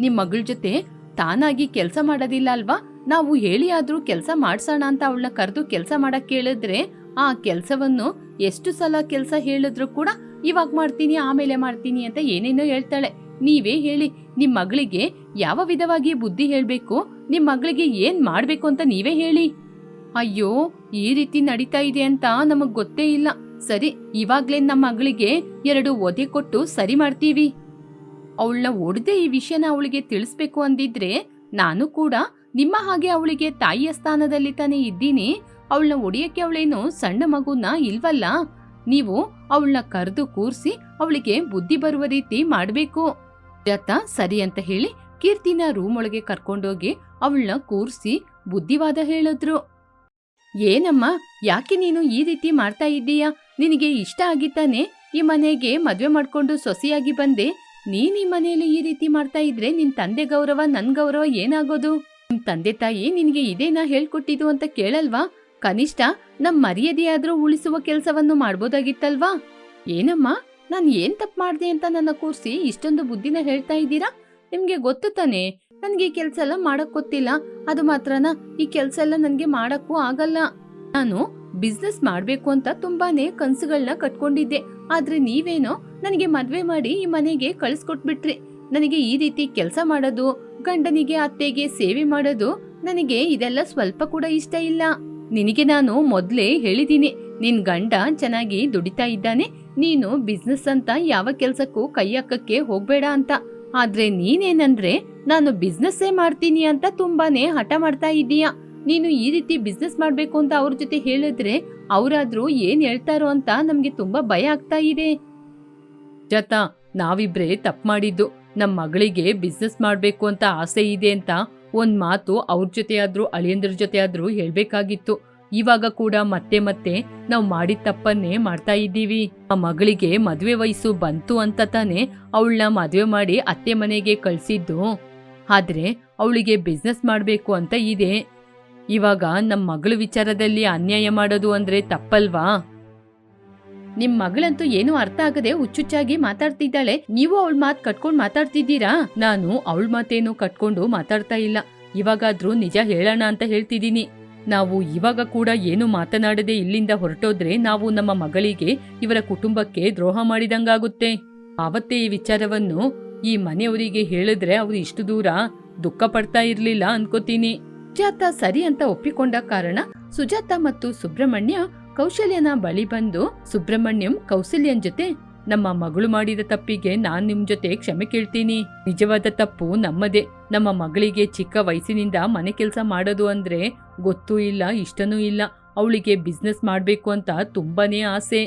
ನಿಮ್ ಮಗಳ ಜೊತೆ ತಾನಾಗಿ ಕೆಲ್ಸ ಮಾಡೋದಿಲ್ಲ ಅಲ್ವಾ? ನಾವು ಹೇಳಿ ಆದ್ರೂ ಕೆಲ್ಸ ಮಾಡ್ಸೋಣ ಅಂತ ಅವಳನ್ನ ಕರೆದು ಕೆಲ್ಸ ಮಾಡಕ್ ಕೇಳಿದ್ರೆ ಆ ಕೆಲ್ಸವನ್ನು ಎಷ್ಟು ಸಲ ಕೆಲ್ಸ ಹೇಳಿದ್ರು ಕೂಡ ಇವಾಗ ಮಾಡ್ತೀನಿ, ಆಮೇಲೆ ಮಾಡ್ತೀನಿ ಅಂತ ಏನೇನೋ ಹೇಳ್ತಾಳೆ. ನೀವೇ ಹೇಳಿ, ನಿಮ್ ಮಗಳಿಗೆ ಯಾವ ವಿಧವಾಗಿ ಬುದ್ಧಿ ಹೇಳ್ಬೇಕು? ನಿಮ್ ಮಗಳಿಗೆ ಏನ್ ಮಾಡ್ಬೇಕು ಅಂತ ನೀವೇ ಹೇಳಿ. ಅಯ್ಯೋ, ಈ ರೀತಿ ನಡೀತಾ ಇದೆ ಅಂತ ನಮಗ್ ಗೊತ್ತೇ ಇಲ್ಲ. ಸರಿ, ಇವಾಗ್ಲೇ ನಮ್ಮ ಮಗಳಿಗೆ ಎರಡು ಒದೆ ಕೊಟ್ಟು ಸರಿ ಮಾಡ್ತೀವಿ. ಅವಳನ್ನ ಒಡ್ದೆ ಈ ವಿಷಯನ ಅವಳಿಗೆ ತಿಳಿಸ್ಬೇಕು ಅಂದಿದ್ರೆ ನಾನು ಕೂಡ ನಿಮ್ಮ ಹಾಗೆ ಅವಳಿಗೆ ತಾಯಿಯ ಸ್ಥಾನದಲ್ಲಿ ತಾನೇ ಇದ್ದೀನಿ. ಅವಳನ್ನ ಒಡೆಯಕ್ಕೆ ಅವಳೇನು ಸಣ್ಣ ಮಗುನ ಇಲ್ವಲ್ಲ? ನೀವು ಅವಳನ್ನ ಕರೆದು ಕೂರ್ಸಿ ಅವಳಿಗೆ ಬುದ್ಧಿ ಬರುವ ರೀತಿ ಮಾಡಬೇಕು. ಜತ ಸರಿ ಅಂತ ಹೇಳಿ ಕೀರ್ತಿನ ರೂಮ್ ಒಳಗೆ ಕರ್ಕೊಂಡೋಗಿ ಅವಳನ್ನ ಕೂರಿಸಿ ಬುದ್ಧಿವಾದ ಹೇಳಿದ್ರು. ಏನಮ್ಮ, ಯಾಕೆ ನೀನು ಈ ರೀತಿ ಮಾಡ್ತಾ ಇದ್ದೀಯಾ? ನಿನಗೆ ಇಷ್ಟ ಆಗಿತ್ತಾನೆ ಈ ಮನೆಗೆ ಮದುವೆ ಮಾಡ್ಕೊಂಡು ಸೊಸೆಯಾಗಿ ಬಂದೆ. ನೀನ್ ಈ ಮನೆಯಲ್ಲಿ ಈ ರೀತಿ ಮಾಡ್ತಾ ಇದ್ರೆ ನಿನ್ ತಂದೆ ಗೌರವ, ನನ್ ಗೌರವ ಏನಾಗೋದು? ನಿಮ್ ತಂದೆ ತಾಯಿ ನಿನ್ಗೆ ಇದೇನಾ ಹೇಳ್ಕೊಟ್ಟಿದ್ದು ಅಂತ ಕೇಳಲ್ವಾ? ಕನಿಷ್ಠ ನಮ್ ಮರ್ಯಾದೆಯಾದ್ರೂ ಉಳಿಸುವ ಕೆಲ್ಸವನ್ನು ಮಾಡ್ಬೋದಾಗಿತ್ತಲ್ವಾ? ಏನಮ್ಮ, ನಾನ್ ಏನ್ ತಪ್ಪು ಮಾಡ್ದೆ ಅಂತ ನನ್ನ ಕೂರ್ಸಿ ಇಷ್ಟೊಂದು ಬುದ್ಧಿನ ಹೇಳ್ತಾ ಇದ್ದೀರಾ? ನಿಮ್ಗೆ ಗೊತ್ತು ತಾನೆ, ನನ್ಗೆ ಈ ಕೆಲ್ಸ ಎಲ್ಲ ಮಾಡಕ್ ಗೊತ್ತಿಲ್ಲ. ಅದು ಮಾತ್ರನ, ಈ ಕೆಲ್ಸ ಎಲ್ಲ ನನ್ಗೆ ಮಾಡಕ್ಕೂ ಆಗಲ್ಲ. ನಾನು ಬಿಸ್ನೆಸ್ ಮಾಡ್ಬೇಕು ಅಂತ ತುಂಬಾನೇ ಕನ್ಸುಗಳನ್ನ ಕಟ್ಕೊಂಡಿದ್ದೆ. ಆದ್ರೆ ನೀವೇನೋ ನನಗೆ ಮದುವೆ ಮಾಡಿ ಈ ಮನೆಗೆ ಕಳಿಸ್ಕೊಟ್ಬಿಟ್ರಿ. ನನಗೆ ಈ ರೀತಿ ಕೆಲಸ ಮಾಡೋದು, ಗಂಡನಿಗೆ ಅತ್ತೆಗೆ ಸೇವೆ ಮಾಡೋದು ನನಗೆ ಇದೆಲ್ಲ ಸ್ವಲ್ಪ ಕೂಡ ಇಷ್ಟ ಇಲ್ಲ. ನಿನಗೆ ನಾನು ಮೊದಲೇ ಹೇಳಿದ್ದೀನಿ, ನಿನ್ ಗಂಡ ಚೆನ್ನಾಗಿ ದುಡಿತಾ ಇದ್ದಾನೆ, ನೀನು ಬಿಸ್ನೆಸ್ ಅಂತ ಯಾವ ಕೆಲಸಕ್ಕೂ ಕೈ ಹಾಕಕ್ಕೆ ಹೋಗ್ಬೇಡ ಅಂತ. ಆದ್ರೆ ನೀನೇನಂದ್ರೆ, ನಾನು ಬಿಸ್ನೆಸ್ಸೇ ಮಾಡ್ತೀನಿ ಅಂತ ತುಂಬಾನೇ ಹಠ ಮಾಡ್ತಾ ಇದ್ದೀಯಾ? ನೀನು ಈ ರೀತಿ ಬಿಸ್ನೆಸ್ ಮಾಡ್ಬೇಕು ಅಂತ ಅವ್ರ ಜೊತೆ ಹೇಳಿದ್ರೆ, ಅವರಾದ್ರೂ ಏನ್ ಹೇಳ್ತಾರೋ ಅಂತ ನಮ್ಗೆ ತುಂಬಾ ಭಯ ಆಗ್ತಾ ಇದೆ. ಜತ ನಾವಿಬ್ರೇ ತಪ್ಪು ಮಾಡಿದ್ದು. ನಮ್ ಮಗಳಿಗೆ ಬಿಸ್ನೆಸ್ ಮಾಡ್ಬೇಕು ಅಂತ ಆಸೆ ಇದೆ ಅಂತ ಒಂದ್ ಮಾತು ಅವ್ರ ಜೊತೆ ಆದ್ರೂ ಅಳಿಯಂದ್ರ ಜೊತೆ ಆದ್ರೂ ಹೇಳ್ಬೇಕಾಗಿತ್ತು. ಇವಾಗ ಕೂಡ ಮತ್ತೆ ಮತ್ತೆ ನಾವು ಮಾಡಿದ ತಪ್ಪನ್ನೇ ಮಾಡ್ತಾ ಇದ್ದೀವಿ. ಆ ಮಗಳಿಗೆ ಮದುವೆ ವಯಸ್ಸು ಬಂತು ಅಂತ ತಾನೇ ಅವಳನ್ನ ಮದುವೆ ಮಾಡಿ ಅತ್ತೆ ಮನೆಗೆ ಕಳ್ಸಿದ್ದು. ಆದ್ರೆ ಅವಳಿಗೆ ಬಿಸ್ನೆಸ್ ಮಾಡಬೇಕು ಅಂತ ಇದೆ. ಇವಾಗ ನಮ್ಮ ಮಗಳ ವಿಚಾರದಲ್ಲಿ ಅನ್ಯಾಯ ಮಾಡೋದು ಅಂದ್ರೆ ತಪ್ಪಲ್ವಾ? ನಿಮ್ ಮಗಳಂತೂ ಏನು ಅರ್ಥ ಆಗದೆ ಹುಚ್ಚುಚ್ಚಾಗಿ ಮಾತಾಡ್ತಿದ್ದಾಳೆ. ನೀವು ಅವಳ ಮಾತ್ ಕಟ್ಕೊಂಡ್ ಮಾತಾಡ್ತಿದ್ದೀರಾ? ನಾನು ಅವಳ ಮಾತೇನು ಕಟ್ಕೊಂಡು ಮಾತಾಡ್ತಾ ಇಲ್ಲ. ಇವಾಗಾದ್ರೂ ನಿಜ ಹೇಳೋಣ ಅಂತ ಹೇಳ್ತಿದ್ದೀನಿ. ನಾವು ಇವಾಗ ಕೂಡ ಏನು ಮಾತನಾಡದೆ ಇಲ್ಲಿಂದ ಹೊರಟೋದ್ರೆ ನಾವು ನಮ್ಮ ಮಗಳಿಗೆ ಇವರ ಕುಟುಂಬಕ್ಕೆ ದ್ರೋಹ ಮಾಡಿದಂಗಾಗುತ್ತೆ. ಆವತ್ತೇ ಈ ವಿಚಾರವನ್ನು ಈ ಮನೆಯವರಿಗೆ ಹೇಳಿದ್ರೆ ಅವ್ರು ಇಷ್ಟು ದೂರ ದುಃಖ ಪಡ್ತಾ ಇರ್ಲಿಲ್ಲ ಅನ್ಕೋತೀನಿ. ಸುಜಾತ ಸರಿ ಅಂತ ಒಪ್ಪಿಕೊಂಡ ಕಾರಣ ಸುಜಾತ ಮತ್ತು ಸುಬ್ರಹ್ಮಣ್ಯ ಕೌಶಲ್ಯನ ಬಳಿ ಬಂದು ಸುಬ್ರಹ್ಮಣ್ಯಂ ಕೌಸಲ್ಯನ್ ಜೊತೆ, ನಮ್ಮ ಮಗಳು ಮಾಡಿದ ತಪ್ಪಿಗೆ ನಾನ್ ನಿಮ್ ಜೊತೆ ಕ್ಷಮೆ ಕೇಳ್ತೀನಿ. ನಿಜವಾದ ತಪ್ಪು ನಮ್ಮದೇ. ನಮ್ಮ ಮಗಳಿಗೆ ಚಿಕ್ಕ ವಯಸ್ಸಿನಿಂದ ಮನೆ ಕೆಲಸ ಮಾಡೋದು ಅಂದ್ರೆ ಗೊತ್ತೂ ಇಲ್ಲ, ಇಷ್ಟನೂ ಇಲ್ಲ. ಅವಳಿಗೆ ಬಿಸ್ನೆಸ್ ಮಾಡ್ಬೇಕು ಅಂತ ತುಂಬಾನೇ ಆಸೆ.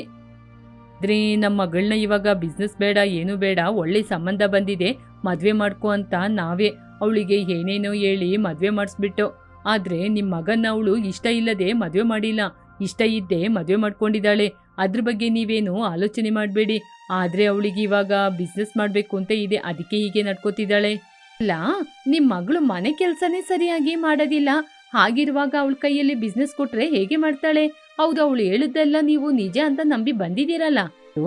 ಆದ್ರೆ ನಮ್ಮ ಮಗಳನ್ನ ಇವಾಗ ಬಿಸ್ನೆಸ್ ಬೇಡ, ಏನು ಬೇಡ, ಒಳ್ಳೆ ಸಂಬಂಧ ಬಂದಿದೆ. ಮದ್ವೆ ಮಾಡ್ಕೊ ಅಂತ ನಾವೇ. ಅವಳಿಗೆ ಏನೇನೋ ಹೇಳಿ ಮದ್ವೆ ಮಾಡಿಸ್ಬಿಟ್ಟು. ಆದ್ರೆ ನಿಮ್ಮ ಮಗನ ಅವಳು ಇಷ್ಟ ಇಲ್ಲದೆ ಮದ್ವೆ ಮಾಡಿಲ್ಲ. ಇಷ್ಟ ಇದ್ದೇ ಮದುವೆ ಮಾಡ್ಕೊಂಡಿದ್ದಾಳೆ. ಅದ್ರ ಬಗ್ಗೆ ನೀವೇನು ಆಲೋಚನೆ ಮಾಡಬೇಡಿ. ಆದ್ರೆ ಅವಳಿಗೆ ಇವಾಗ ಬಿಸ್ನೆಸ್ ಮಾಡಬೇಕು ಅಂತ ಇದೆ. ಅದಕ್ಕೆ ಹೀಗೆ ನಡ್ಕೋತಿದ್ದಾಳೆ. ಅಲ್ಲ ನಿಮ್ಮ ಮಗಳು ಮನೆ ಕೆಲಸನೇ ಸರಿಯಾಗಿ ಮಾಡೋದಿಲ್ಲ. ಹಾಗಿರುವಾಗ ಅವಳ ಕೈಯಲ್ಲಿ ಬಿಸ್ನೆಸ್ ಕೊಟ್ರೆ ಹೇಗೆ ಮಾಡ್ತಾಳೆ? ಹೌದು, ಅವಳು ಹೇಳಿದ್ದೆಲ್ಲ ನೀವು ನಿಜ ಅಂತ ನಂಬಿ ಬಂದಿದ್ದೀರಲ್ಲ.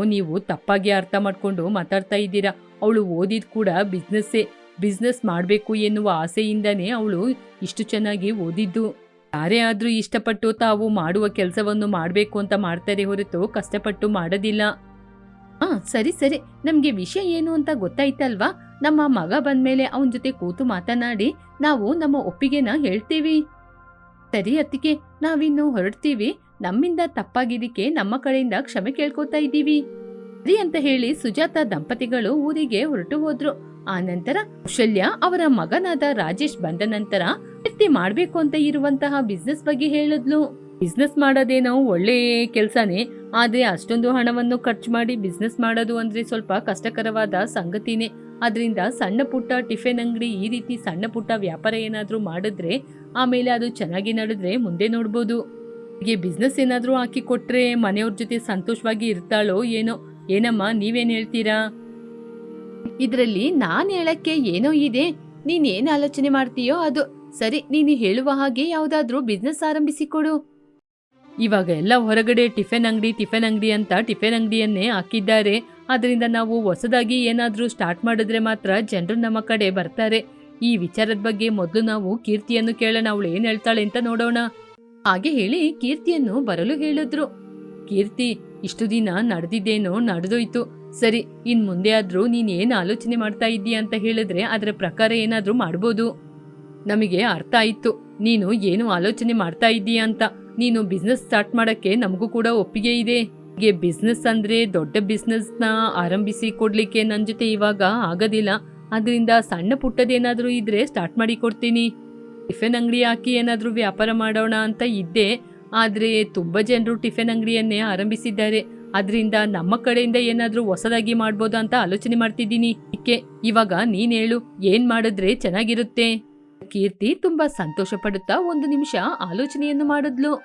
ನೀವು ತಪ್ಪಾಗಿ ಅರ್ಥ ಮಾಡ್ಕೊಂಡು ಮಾತಾಡ್ತಾ ಇದ್ದೀರಾ. ಅವಳು ಓದಿದ್ ಕೂಡ ಬಿಸ್ನೆಸ್ಸೇ ಬಿಸ್ನೆಸ್ ಮಾಡಬೇಕು ಎನ್ನುವ ಆಸೆಯಿಂದನೇ ಅವಳು ಇಷ್ಟು ಚೆನ್ನಾಗಿ ಓದಿದ್ದು. ಯಾರೇ ಆದ್ರೂ ಇಷ್ಟಪಟ್ಟು ತಾವು ಮಾಡುವ ಕೆಲಸವನ್ನು ಮಾಡಬೇಕು ಅಂತ ಮಾಡ್ತಾರೆ ಹೊರತು ಕಷ್ಟಪಟ್ಟು ಮಾಡೋದಿಲ್ಲ. ಹಾಂ ಸರಿ ಸರಿ. ನಮಗೆ ವಿಷಯ ಏನು ಅಂತ ಗೊತ್ತಾಯ್ತಲ್ವಾ? ನಮ್ಮ ಮಗ ಬಂದ್ಮೇಲೆ ಅವನ ಜೊತೆ ಕೂತು ಮಾತನಾಡಿ ನಾವು ನಮ್ಮ ಒಪ್ಪಿಗೆನ ಹೇಳ್ತೀವಿ. ಸರಿ ಅತ್ತಿಗೆ, ನಾವಿನ್ನು ಹೊರಡ್ತೀವಿ. ನಮ್ಮಿಂದ ತಪ್ಪಾಗಿದ್ದಕ್ಕೆ ನಮ್ಮ ಕಡೆಯಿಂದ ಕ್ಷಮೆ ಕೇಳ್ಕೊತಾ ಇದ್ದೀವಿ. ಸರಿ ಅಂತ ಹೇಳಿ ಸುಜಾತ ದಂಪತಿಗಳು ಊರಿಗೆ ಹೊರಟು ಹೋದ್ರು. ಆ ನಂತರ ಕೌಶಲ್ಯ ಅವರ ಮಗನಾದ ರಾಜೇಶ್ ಬಂದ ನಂತರ ಕೀರ್ತಿ ಮಾಡಬೇಕು ಅಂತ ಇರುವಂತಹ ಬಿಸ್ನೆಸ್ ಬಗ್ಗೆ ಹೇಳಿದ್ಲು. ಬಿಸ್ನೆಸ್ ಮಾಡೋದೇನೋ ಒಳ್ಳೆ ಕೆಲಸನೇ, ಆದ್ರೆ ಅಷ್ಟೊಂದು ಹಣವನ್ನು ಖರ್ಚು ಮಾಡಿ ಬಿಸ್ನೆಸ್ ಮಾಡೋದು ಅಂದ್ರೆ ಸ್ವಲ್ಪ ಕಷ್ಟಕರವಾದ ಸಂಗತಿನೇ. ಅದರಿಂದ ಸಣ್ಣ ಪುಟ್ಟ ಟಿಫಿನ್ ಅಂಗಡಿ ಈ ರೀತಿ ಸಣ್ಣ ಪುಟ್ಟ ವ್ಯಾಪಾರ ಏನಾದರೂ ಮಾಡಿದ್ರೆ, ಆಮೇಲೆ ಅದು ಚೆನ್ನಾಗಿ ನಡೆದ್ರೆ ಮುಂದೆ ನೋಡ್ಬೋದು. ಹೀಗೆ ಬಿಸ್ನೆಸ್ ಏನಾದರೂ ಹಾಕಿ ಕೊಟ್ರೆ ಮನೆಯವ್ರ ಜೊತೆ ಸಂತೋಷವಾಗಿ ಇರ್ತಾಳೋ ಏನೋ, ಏನಮ್ಮ ನೀವೇನು ಹೇಳ್ತೀರಾ? ಇದರಲ್ಲಿ ನಾನು ಹೇಳಕ್ಕೆ ಏನೋ ಇದೆ, ನೀನ್ ಏನ್ ಆಲೋಚನೆ ಮಾಡ್ತೀಯೋ ಅದು. ಸರಿ, ನೀನು ಹೇಳುವ ಹಾಗೆ ಯಾವುದಾದ್ರೂ ಬಿಸ್ನೆಸ್ ಆರಂಭಿಸಿಕೊಡು ಇವಾಗ ಎಲ್ಲ ಹೊರಗಡೆ ಟಿಫನ್ ಅಂಗಡಿ ಟಿಫನ್ ಅಂಗಡಿ ಅಂತ ಟಿಫೆನ್ ಅಂಗಡಿಯನ್ನೇ ಹಾಕಿದ್ದಾರೆ. ಅದರಿಂದ ನಾವು ಹೊಸದಾಗಿ ಏನಾದರೂ ಸ್ಟಾರ್ಟ್ ಮಾಡಿದ್ರೆ ಮಾತ್ರ ಜನರು ನಮ್ಮ ಕಡೆ ಬರ್ತಾರೆ. ಈ ವಿಚಾರದ ಬಗ್ಗೆ ಮೊದಲು ನಾವು ಕೀರ್ತಿಯನ್ನು ಕೇಳೋಣ, ಅವಳು ಏನು ಹೇಳ್ತಾಳೆ ಅಂತ ನೋಡೋಣ. ಹಾಗೆ ಹೇಳಿ ಕೀರ್ತಿಯನ್ನು ಬರಲು ಹೇಳಿದ್ರು. ಕೀರ್ತಿ, ಇಷ್ಟು ದಿನ ನಡೆದಿದ್ದೇನೋ, ನಡೆದೋಯ್ತು. ಸರಿ, ಇನ್ ಮುಂದೆ ಆದ್ರೂ ನೀನ್ ಏನ್ ಆಲೋಚನೆ ಮಾಡ್ತಾ ಇದ್ದೀಯ ಅಂತ ಹೇಳಿದ್ರೆ ಅದರ ಪ್ರಕಾರ ಏನಾದ್ರೂ ಮಾಡ್ಬೋದು. ನಮಗೆ ಅರ್ಥ ಆಯ್ತು. ನೀನು ಏನು ಆಲೋಚನೆ ಮಾಡ್ತಾ ಇದ್ದೀಯಾ ಅಂತ. ನೀನು ಬಿಸ್ನೆಸ್ ಸ್ಟಾರ್ಟ್ ಮಾಡಕ್ಕೆ ನಮಗೂ ಕೂಡ ಒಪ್ಪಿಗೆ ಇದೆ. ಹೀಗೆ ಬಿಸ್ನೆಸ್ ಅಂದ್ರೆ ದೊಡ್ಡ ಬಿಸ್ನೆಸ್ನ ಆರಂಭಿಸಿ ಕೊಡ್ಲಿಕ್ಕೆ ನನ್ನ ಜೊತೆ ಇವಾಗ ಆಗೋದಿಲ್ಲ. ಅದರಿಂದ ಸಣ್ಣ ಪುಟ್ಟದೇನಾದರೂ ಇದ್ರೆ ಸ್ಟಾರ್ಟ್ ಮಾಡಿ ಕೊಡ್ತೀನಿ. ಟಿಫಿನ್ ಅಂಗಡಿ ಹಾಕಿ ಏನಾದರೂ ವ್ಯಾಪಾರ ಮಾಡೋಣ ಅಂತ ಇದ್ದೆ. ಆದ್ರೆ ತುಂಬ ಜನರು ಟಿಫಿನ್ ಅಂಗಡಿಯನ್ನೇ ಆರಂಭಿಸಿದ್ದಾರೆ. ಅದರಿಂದ ನಮ್ಮ ಕಡೆಯಿಂದ ಏನಾದರೂ ಹೊಸದಾಗಿ ಮಾಡ್ಬೋದು ಅಂತ ಆಲೋಚನೆ ಮಾಡ್ತಿದ್ದೀನಿ. ಇವಾಗ ನೀನು ಹೇಳು, ಏನು ಮಾಡಿದ್ರೆ ಚೆನ್ನಾಗಿರುತ್ತೆ? ಕೀರ್ತಿ ತುಂಬಾ ಸಂತೋಷ ಪಡುತ್ತಾ ಒಂದು ನಿಮಿಷ ಆಲೋಚನೆಯನ್ನು ಮಾಡಿದ್ಲು.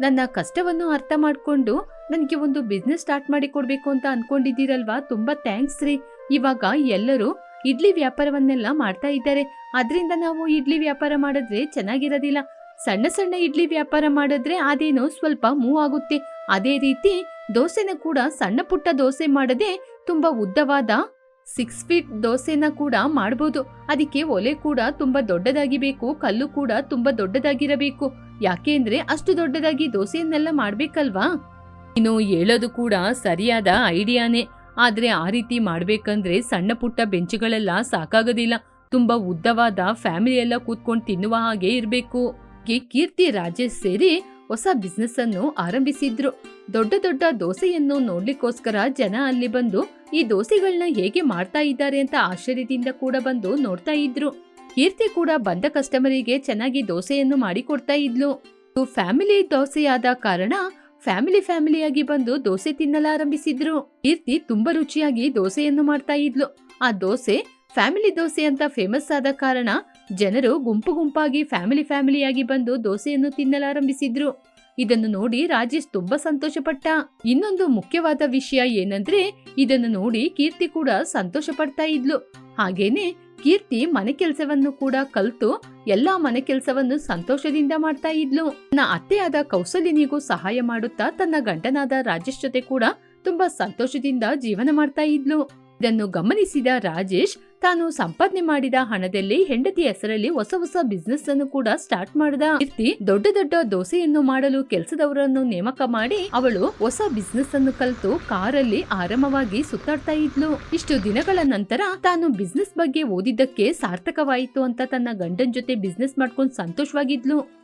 ನನ್ನ ಕಷ್ಟವನ್ನು ಅರ್ಥ ಮಾಡ್ಕೊಂಡು ನನಗೆ ಒಂದು ಬಿಸ್ನೆಸ್ ಸ್ಟಾರ್ಟ್ ಮಾಡಿ ಕೊಡ್ಬೇಕು ಅಂತ ಅನ್ಕೊಂಡಿದ್ದೀರಲ್ವಾ? ತುಂಬಾ ಥ್ಯಾಂಕ್ಸ್ ರೀ. ಇವಾಗ ಎಲ್ಲರೂ ಇಡ್ಲಿ ವ್ಯಾಪಾರವನ್ನೆಲ್ಲ ಮಾಡ್ತಾ ಇದ್ದಾರೆ. ಅದರಿಂದ ನಾವು ಇಡ್ಲಿ ವ್ಯಾಪಾರ ಮಾಡಿದ್ರೆ ಚೆನ್ನಾಗಿರೋದಿಲ್ಲ. ಸಣ್ಣ ಸಣ್ಣ ಇಡ್ಲಿ ವ್ಯಾಪಾರ ಮಾಡಿದ್ರೆ ಅದೇನೋ ಸ್ವಲ್ಪ ಮೂವ್ ಆಗುತ್ತೆ. ಅದೇ ರೀತಿ ದೋಸೆನ ಕೂಡ ಸಣ್ಣ ಪುಟ್ಟ ದೋಸೆ ಮಾಡದೆ ತುಂಬಾ ಉದ್ದವಾದ ಸಿಕ್ಸ್ ಫೀಟ್ ದೋಸೆನ ಕೂಡ ಮಾಡ್ಬೋದು. ಅದಕ್ಕೆ ಒಲೆ ಕೂಡ ತುಂಬಾ ದೊಡ್ಡದಾಗಿ ಬೇಕು ಕಲ್ಲು ಕೂಡ ತುಂಬಾ ದೊಡ್ಡದಾಗಿರಬೇಕು. ಯಾಕೆ ಅಂದ್ರೆ ಅಷ್ಟು ದೊಡ್ಡದಾಗಿ ದೋಸೆಯನ್ನೆಲ್ಲ ಮಾಡ್ಬೇಕಲ್ವಾ? ಇನ್ನು ಹೇಳೋದು ಕೂಡ ಸರಿಯಾದ ಐಡಿಯಾನೇ. ಆದ್ರೆ ಆ ರೀತಿ ಮಾಡ್ಬೇಕಂದ್ರೆ ಸಣ್ಣ ಪುಟ್ಟ ಬೆಂಚುಗಳೆಲ್ಲ ಸಾಕಾಗೋದಿಲ್ಲ. ತುಂಬಾ ಉದ್ದವಾದ ಫ್ಯಾಮಿಲಿ ಎಲ್ಲ ಕೂತ್ಕೊಂಡು ತಿನ್ನುವ ಹಾಗೆ ಇರಬೇಕು. ಕೀರ್ತಿ ರಾಜೇಶ್ ಸೇರಿ ಹೊಸ ಬಿಸ್ನೆಸ್ ಅನ್ನು ಆರಂಭಿಸಿದ್ರು. ದೊಡ್ಡ ದೊಡ್ಡ ದೋಸೆಯನ್ನು ನೋಡ್ಲಿಕ್ಕೋಸ್ಕರ ಜನ ಅಲ್ಲಿ ಬಂದು ಈ ದೋಸೆಗಳನ್ನ ಹೇಗೆ ಮಾಡ್ತಾ ಇದ್ದಾರೆ ಅಂತ ಆಶ್ಚರ್ಯದಿಂದ ಕೂಡ ಬಂದು ನೋಡ್ತಾ ಇದ್ರು. ಕೀರ್ತಿ ಕೂಡ ಬಂದ ಕಸ್ಟಮರಿಗೆ ಚೆನ್ನಾಗಿ ದೋಸೆಯನ್ನು ಮಾಡಿಕೊಡ್ತಾ ಇದ್ಲು. ಇದು ಫ್ಯಾಮಿಲಿ ದೋಸೆಯಾದ ಕಾರಣ ಫ್ಯಾಮಿಲಿ ಫ್ಯಾಮಿಲಿಯಾಗಿ ಬಂದು ದೋಸೆ ತಿನ್ನಲಾರಂಭಿಸಿದ್ರು ಕೀರ್ತಿ ತುಂಬಾ ರುಚಿಯಾಗಿ ದೋಸೆಯನ್ನು ಮಾಡ್ತಾ ಇದ್ಲು. ಆ ದೋಸೆ ಫ್ಯಾಮಿಲಿ ದೋಸೆ ಅಂತ ಫೇಮಸ್ ಆದ ಕಾರಣ ಜನರು ಗುಂಪು ಗುಂಪಾಗಿ ಫ್ಯಾಮಿಲಿ ಫ್ಯಾಮಿಲಿಯಾಗಿ ಬಂದು ದೋಸೆಯನ್ನು ತಿನ್ನಲಾರಂಭಿಸಿದ್ರು. ಇದನ್ನು ನೋಡಿ ರಾಜೇಶ್ ತುಂಬಾ ಸಂತೋಷಪಟ್ಟ. ಇನ್ನೊಂದು ಮುಖ್ಯವಾದ ವಿಷಯ ಏನಂದ್ರೆ, ಇದನ್ನು ನೋಡಿ ಕೀರ್ತಿ ಕೂಡ ಸಂತೋಷ ಪಡ್ತಾ ಇದ್ಲು. ಹಾಗೇನೆ ಕೀರ್ತಿ ಮನೆ ಕೆಲಸವನ್ನು ಕೂಡ ಕಲ್ತು ಎಲ್ಲಾ ಮನೆ ಕೆಲಸವನ್ನು ಸಂತೋಷದಿಂದ ಮಾಡ್ತಾ ಇದ್ಲು. ತನ್ನ ಅತ್ತೆಯಾದ ಕೌಸಲ್ಯನಿಗೂ ಸಹಾಯ ಮಾಡುತ್ತಾ ತನ್ನ ಗಂಡನಾದ ರಾಜೇಶ್ ಜೊತೆ ಕೂಡ ತುಂಬಾ ಸಂತೋಷದಿಂದ ಜೀವನ ಮಾಡ್ತಾ ಇದ್ಲು. ಇದನ್ನು ಗಮನಿಸಿದ ರಾಜೇಶ್, ತಾನು ಸಂಪಾದನೆ ಮಾಡಿದ ಹಣದಲ್ಲಿ ಹೆಂಡತಿ ಹೆಸರಲ್ಲಿ ಹೊಸ ಹೊಸ ಬಿಸ್ನೆಸ್ ಅನ್ನು ಕೂಡ ಸ್ಟಾರ್ಟ್ ಮಾಡಿದ. ಕೀರ್ತಿ ದೊಡ್ಡ ದೊಡ್ಡ ದೋಸೆಯನ್ನು ಮಾಡಲು ಕೆಲಸದವರನ್ನು ನೇಮಕ ಮಾಡಿ ಅವಳು ಹೊಸ ಬಿಸ್ನೆಸ್ ಅನ್ನು ಕಲಿತು ಕಾರಲ್ಲಿ ಆರಾಮವಾಗಿ ಸುತ್ತಾಡ್ತಾ ಇದ್ಲು. ಇಷ್ಟು ದಿನಗಳ ನಂತರ ತಾನು ಬಿಸ್ನೆಸ್ ಬಗ್ಗೆ ಓದಿದ್ದಕ್ಕೆ ಸಾರ್ಥಕವಾಯಿತು ಅಂತ ತನ್ನ ಗಂಡನ್ ಜೊತೆ ಬಿಸ್ನೆಸ್ ಮಾಡ್ಕೊಂಡು ಸಂತೋಷವಾಗಿದ್ಲು.